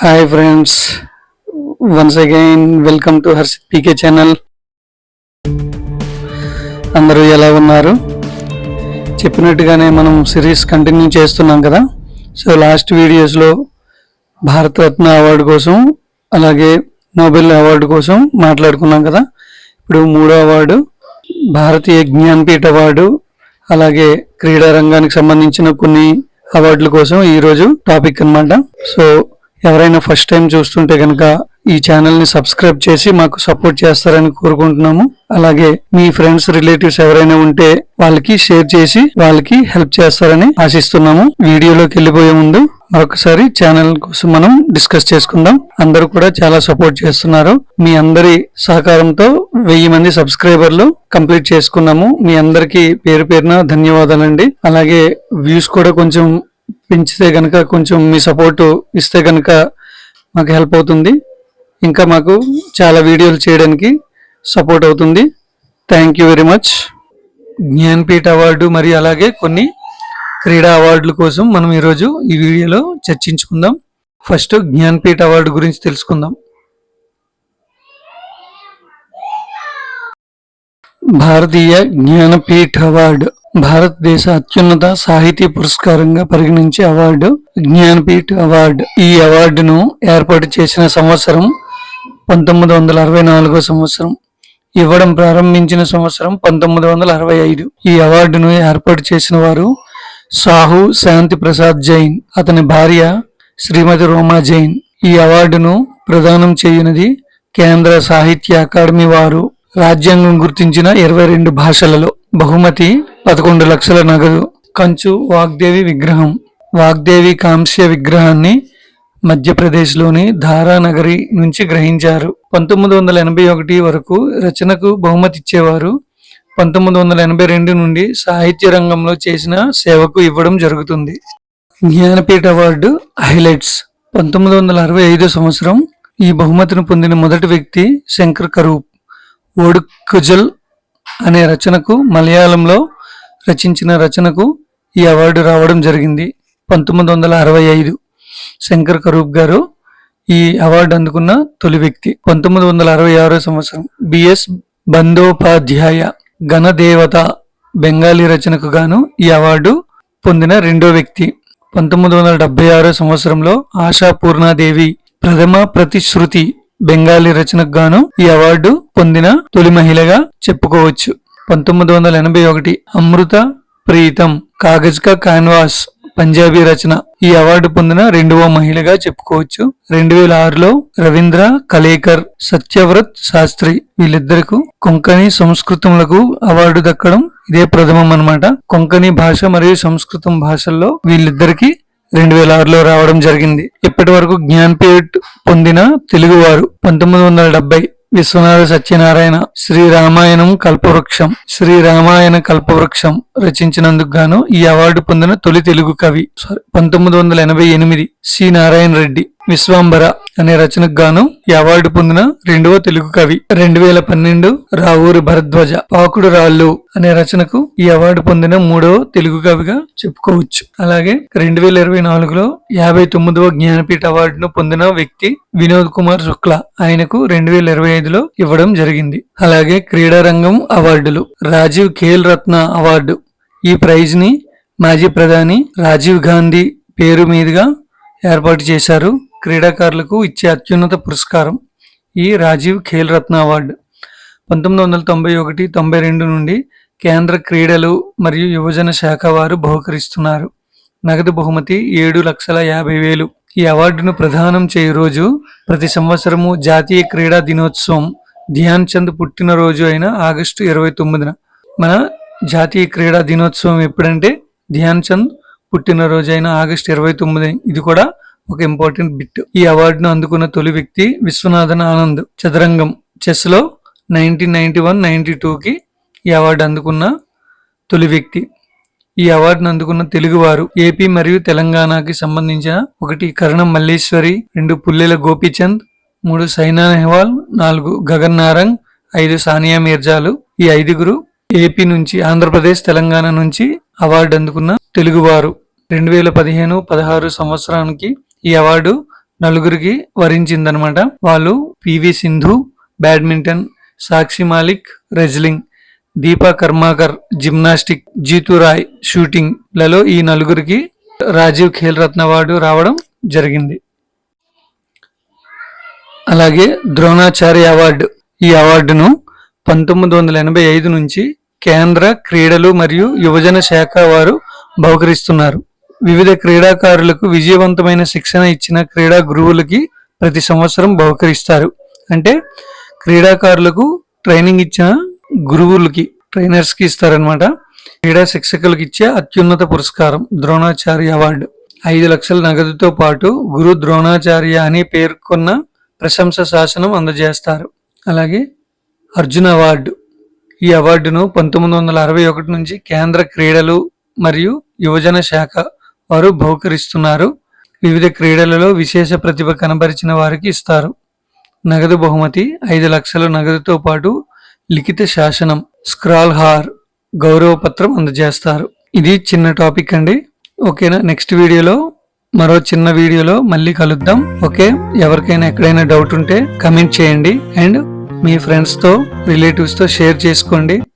Hi friends once again welcome to Harshit PK channel అందరూ ఎలా ఉన్నారు? చెప్పినట్టుగానే మనం సిరీస్ కంటిన్యూ చేస్తున్నాం కదా. సో లాస్ట్ వీడియోస్లో భారతరత్న అవార్డు కోసం అలాగే నోబెల్ అవార్డు కోసం మాట్లాడుకున్నాం కదా. ఇప్పుడు మూడో అవార్డు భారతీయ జ్ఞాన్పీఠ అవార్డు అలాగే క్రీడా రంగానికి సంబంధించిన కొన్ని అవార్డుల కోసం ఈరోజు టాపిక్ అన్నమాట. సో ఎవరైనా ఫస్ట్ టైం చూస్తుంటే కనుక ఈ ఛానల్ని సబ్స్క్రైబ్ చేసి మాకు సపోర్ట్ చేస్తారని కోరుకుంటున్నాము. అలాగే మీ ఫ్రెండ్స్ రిలేటివ్స్ ఎవరైనా ఉంటే వాళ్ళకి షేర్ చేసి వాళ్ళకి హెల్ప్ చేస్తారని ఆశిస్తున్నాము. వీడియోలోకి వెళ్ళిపోయే ముందు మరొకసారి ఛానల్ కోసం మనం డిస్కస్ చేసుకుందాం. అందరూ కూడా చాలా సపోర్ట్ చేస్తున్నారు. మీ అందరి సహకారంతో వెయ్యి మంది సబ్స్క్రైబర్లు కంప్లీట్ చేసుకున్నాము. మీ అందరికి పేరు పేరున ధన్యవాదాలండి. అలాగే వ్యూస్ కూడా కొంచెం పెంచితే కనుక కొంచెం మీ సపోర్ట్ ఇస్తే కనుక మాకు హెల్ప్ అవుతుంది. ఇంకా మాకు చాలా వీడియోలు చేయడానికి సపోర్ట్ అవుతుంది. Thank you very much. Jnanpith award మరియు అలాగే కొన్ని క్రీడా అవార్డుల కోసం మనం ఈరోజు ఈ వీడియోలో చర్చించుకుందాం. ఫస్ట్ జ్ఞాన్పీఠ అవార్డు గురించి తెలుసుకుందాం. భారతీయ జ్ఞానపీఠ అవార్డు. భారతదేశ అత్యున్నత సాహితీ పురస్కారంగా పరిగణించే అవార్డు జ్ఞానపీఠ్ అవార్డు. ఈ అవార్డును ఏర్పాటు చేసిన సంవత్సరం పంతొమ్మిది వందల అరవై నాలుగో సంవత్సరం. ఇవ్వడం ప్రారంభించిన సంవత్సరం పంతొమ్మిది వందల అరవై ఐదు. ఈ అవార్డును ఏర్పాటు చేసిన వారు సాహు శాంతి ప్రసాద్ జైన్ అతని భార్య శ్రీమతి రోమా జైన్. ఈ అవార్డును ప్రదానం చేయనిది కేంద్ర సాహిత్య అకాడమీ వారు రాజ్యాంగం గుర్తించిన ఇరవై రెండు భాషలలో బహుమతి పదకొండు లక్షల నగదు కంచు వాగ్దేవి విగ్రహం. వాగ్దేవి కాంస్య విగ్రహాన్ని మధ్యప్రదేశ్లోని ధారానగరి నుంచి గ్రహించారు. పంతొమ్మిది వందల ఎనభై ఒకటి వరకు రచనకు బహుమతి ఇచ్చేవారు. పంతొమ్మిది వందల ఎనభై రెండు నుండి సాహిత్య రంగంలో చేసిన సేవకు ఇవ్వడం జరుగుతుంది. Jnanpith award highlights. పంతొమ్మిది వందల అరవై ఐదో సంవత్సరం ఈ బహుమతిని పొందిన మొదటి వ్యక్తి శంకర్ కరూప్. ఒడుక్కుజల్ అనే రచనకు మలయాళంలో రచించిన రచనకు ఈ అవార్డు రావడం జరిగింది. పంతొమ్మిది వందల అరవై ఐదు శంకర్ కరూప్ గారు ఈ అవార్డు అందుకున్న తొలి వ్యక్తి. పంతొమ్మిది వందల అరవై ఆరో సంవత్సరం బిఎస్ బందోపాధ్యాయ గణదేవత బెంగాలీ రచనకు గాను ఈ అవార్డు పొందిన రెండో వ్యక్తి. పంతొమ్మిది వందల డెబ్బై ఆరో సంవత్సరంలో ఆశా పూర్ణాదేవి ప్రథమ ప్రతిశ్రుతి బెంగాలీ రచనకు గాను ఈ అవార్డు పొందిన తొలి మహిళగా చెప్పుకోవచ్చు. పంతొమ్మిది వందల ఎనభై ఒకటి అమృత ప్రీతం కాగజ్ కా కాన్వాస్ పంజాబీ రచన ఈ అవార్డు పొందిన రెండవ మహిళగా చెప్పుకోవచ్చు. రెండు వేల ఆరులో రవీంద్ర కలేకర్ సత్యవ్రత్ శాస్త్రి వీళ్ళిద్దరకు కొంకణి సంస్కృతములకు అవార్డు దక్కడం ఇదే ప్రథమం అనమాట కొంకణి భాష మరియు సంస్కృతం భాషల్లో వీళ్ళిద్దరికి రెండు వేల ఆరులో రావడం జరిగింది. ఇప్పటి వరకు జ్ఞాన్పీఠ్ పొందిన తెలుగువారు పంతొమ్మిది వందల డెబ్బై విశ్వనాథ సత్యనారాయణ శ్రీ రామాయణం కల్పవృక్షం శ్రీ రామాయణ కల్పవృక్షం రచించినందుకు గాను ఈ అవార్డు పొందిన తొలి తెలుగు కవి సారీ పంతొమ్మిది వందల ఎనభై ఎనిమిది సి. నారాయణ రెడ్డి విశ్వాంబర అనే రచనకు గాను ఈ అవార్డు పొందిన రెండవ తెలుగు కవి రెండు వేల పన్నెండు రావూరి భరద్వాజ పాకుడు రాళ్ళు అనే రచనకు ఈ అవార్డు పొందిన మూడవ తెలుగు కవిగా చెప్పుకోవచ్చు. అలాగే రెండు వేల ఇరవై నాలుగులో యాభై తొమ్మిదవ జ్ఞానపీఠ అవార్డును పొందిన వ్యక్తి వినోద్ కుమార్ శుక్లా ఆయనకు రెండు వేల ఇరవై ఐదులో ఇవ్వడం జరిగింది. అలాగే క్రీడారంగం అవార్డులు రాజీవ్ ఖేల్ రత్న అవార్డు ఈ ప్రైజ్ని మాజీ ప్రధాని రాజీవ్ గాంధీ పేరు మీదుగా ఏర్పాటు చేశారు. క్రీడాకారులకు ఇచ్చే అత్యున్నత పురస్కారం ఈ రాజీవ్ ఖేల్ రత్న అవార్డు. పంతొమ్మిది వందల తొంభై ఒకటి తొంభై రెండు నుండి కేంద్ర క్రీడలు మరియు యువజన శాఖ వారు బహుకరిస్తున్నారు. నగదు బహుమతి ఏడు లక్షల యాభై వేలు. ఈ అవార్డును ప్రదానం చేయు రోజు ప్రతి సంవత్సరము జాతీయ క్రీడా దినోత్సవం ధ్యాన్ చంద్ పుట్టినరోజు అయిన ఆగస్టు ఇరవై తొమ్మిదిన. మన జాతీయ క్రీడా దినోత్సవం ఎప్పుడంటే ధ్యాన్ చంద్ పుట్టినరోజు అయిన ఆగస్టు ఇరవై తొమ్మిది. ఇది కూడా ఒక ఇంపార్టెంట్ బిట్. ఈ అవార్డును అందుకున్న తొలి వ్యక్తి విశ్వనాథన్ ఆనంద్. చదరంగం. చెస్లో నైన్టీన్ నైన్టీ వన్ నైన్టీ టూకి ఈ అవార్డు అందుకున్న తొలి వ్యక్తి. ఈ అవార్డును అందుకున్న తెలుగువారు ఏపీ మరియు తెలంగాణకి సంబంధించిన ఒకటి కరణం మల్లేశ్వరి రెండు పుల్లెల గోపీచంద్ మూడు సైనా నెహ్వాల్ నాలుగు గగన్ నారంగ్ ఐదు సానియా మీర్జాలు. ఈ ఐదుగురు ఏపీ నుంచి ఆంధ్రప్రదేశ్ తెలంగాణ నుంచి అవార్డు అందుకున్న తెలుగువారు. రెండు వేల పదిహేను పదహారు సంవత్సరానికి ఈ అవార్డు నలుగురికి వరించిందనమాట. వాళ్ళు PV Sindhu badminton Sakshi Malik wrestling Deepa Karmakar gymnastic Jitu Rai షూటింగ్లలో ఈ నలుగురికి రాజీవ్ ఖేల్ రత్న అవార్డు రావడం జరిగింది. అలాగే ద్రోణాచార్య అవార్డు. ఈ అవార్డును పంతొమ్మిది వందల ఎనభై ఐదు నుంచి కేంద్ర క్రీడలు మరియు యువజన శాఖ వారు బహుకరిస్తున్నారు. వివిధ క్రీడాకారులకు విజయవంతమైన శిక్షణ ఇచ్చిన క్రీడా గురువులకి ప్రతి సంవత్సరం బహుకరిస్తారు. అంటే క్రీడాకారులకు ట్రైనింగ్ ఇచ్చిన గురువులకి ట్రైనర్స్కి ఇస్తారనమాట క్రీడా శిక్షకులకు ఇచ్చే అత్యున్నత పురస్కారం ద్రోణాచార్య అవార్డు. ఐదు లక్షల నగదుతో పాటు గురు ద్రోణాచార్య అని పేర్కొన్న ప్రశంస శాసనం అందజేస్తారు. అలాగే అర్జున్ అవార్డు. ఈ అవార్డును పంతొమ్మిది వందల అరవై ఒకటి నుంచి కేంద్ర క్రీడలు మరియు యువజన శాఖ వారు బహుకరిస్తున్నారు. వివిధ క్రీడలలో విశేష ప్రతిభ కనబరిచిన వారికి ఇస్తారు. నగదు బహుమతి ఐదు లక్షల నగదుతో పాటు లిఖిత శాసనం స్క్రాల్ హార్ అందజేస్తారు. ఇది చిన్న టాపిక్ అండి. ఓకేనా? నెక్స్ట్ వీడియోలో మరో చిన్న వీడియోలో మళ్ళీ కలుద్దాం. ఓకే? ఎవరికైనా ఎక్కడైనా డౌట్ ఉంటే కమెంట్ చేయండి. అండ్ మీ ఫ్రెండ్స్తో రిలేటివ్స్తో షేర్ చేసుకోండి.